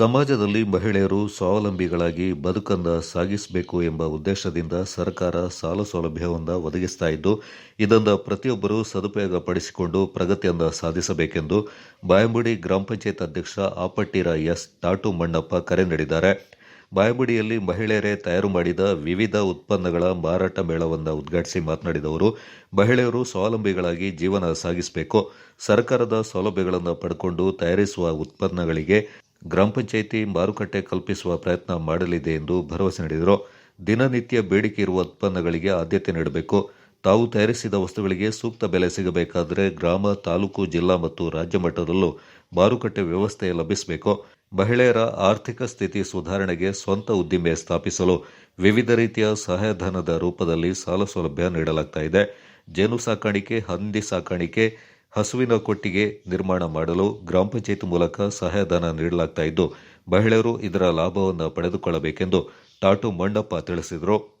ಸಮಾಜದಲ್ಲಿ ಮಹಿಳೆಯರು ಸ್ವಾವಲಂಬಿಗಳಾಗಿ ಬದುಕನ್ನು ಸಾಗಿಸಬೇಕು ಎಂಬ ಉದ್ದೇಶದಿಂದ ಸರ್ಕಾರ ಸಾಲ ಸೌಲಭ್ಯವನ್ನು ಒದಗಿಸ್ತಾ ಇದ್ದು, ಇದನ್ನು ಪ್ರತಿಯೊಬ್ಬರೂ ಸದುಪಯೋಗ ಪಡಿಸಿಕೊಂಡು ಪ್ರಗತಿಯನ್ನು ಸಾಧಿಸಬೇಕೆಂದು ಬಾಯಂಬುಡಿ ಗ್ರಾಮ ಪಂಚಾಯತ್ ಅಧ್ಯಕ್ಷ ಆಪಟ್ಟಿರ ಎಸ್ ಟಾಟು ಮಣ್ಣಪ್ಪ ಕರೆ ನೀಡಿದ್ದಾರೆ. ಬಾಯಂಬುಡಿಯಲ್ಲಿ ಮಹಿಳೆಯರೇ ತಯಾರು ಮಾಡಿದ ವಿವಿಧ ಉತ್ಪನ್ನಗಳ ಮಾರಾಟ ಮೇಳವನ್ನು ಉದ್ಘಾಟಿಸಿ ಮಾತನಾಡಿದ ಅವರು, ಮಹಿಳೆಯರು ಸ್ವಾವಲಂಬಿಗಳಾಗಿ ಜೀವನ ಸಾಗಿಸಬೇಕು. ಸರ್ಕಾರದ ಸೌಲಭ್ಯಗಳನ್ನು ಪಡ್ಕೊಂಡು ತಯಾರಿಸುವ ಉತ್ಪನ್ನಗಳಿಗೆ ಗ್ರಾಮ ಪಂಚಾಯಿತಿ ಮಾರುಕಟ್ಟೆ ಕಲ್ಪಿಸುವ ಪ್ರಯತ್ನ ಮಾಡಲಿದೆ ಎಂದು ಭರವಸೆ ನೀಡಿದರು. ದಿನನಿತ್ಯ ಬೇಡಿಕೆ ಇರುವ ಉತ್ಪನ್ನಗಳಿಗೆ ಆದ್ಯತೆ ನೀಡಬೇಕು. ತಾವು ತಯಾರಿಸಿದ ವಸ್ತುಗಳಿಗೆ ಸೂಕ್ತ ಬೆಲೆ ಸಿಗಬೇಕಾದರೆ ಗ್ರಾಮ, ತಾಲೂಕು, ಜಿಲ್ಲಾ ಮತ್ತು ರಾಜ್ಯ ಮಟ್ಟದಲ್ಲೂ ಮಾರುಕಟ್ಟೆ ವ್ಯವಸ್ಥೆ ಲಭಿಸಬೇಕು. ಮಹಿಳೆಯರ ಆರ್ಥಿಕ ಸ್ಥಿತಿ ಸುಧಾರಣೆಗೆ ಸ್ವಂತ ಉದ್ದಿಮೆ ಸ್ಥಾಪಿಸಲು ವಿವಿಧ ರೀತಿಯ ಸಹಾಯಧನದ ರೂಪದಲ್ಲಿ ಸಾಲ ಸೌಲಭ್ಯ ನೀಡಲಾಗ್ತಾ ಇದೆ. ಜೇನು ಸಾಕಾಣಿಕೆ, ಹಂದಿ ಸಾಕಾಣಿಕೆ ಹಸುವಿನ ಕೊಟ್ಟಿಗೆ ನಿರ್ಮಾಣ ಮಾಡಲು ಗ್ರಾಮ ಪಂಚಾಯತ್ ಮೂಲಕ ಸಹಾಯಧನ ನೀಡಲಾಗ್ತಾ ಇದ್ದು, ಮಹಿಳೆಯರು ಇದರ ಲಾಭವನ್ನು ಪಡೆದುಕೊಳ್ಳಬೇಕೆಂದು ಟಾಟು ಮಂಡಪ್ಪ ತಿಳಿಸಿದರು.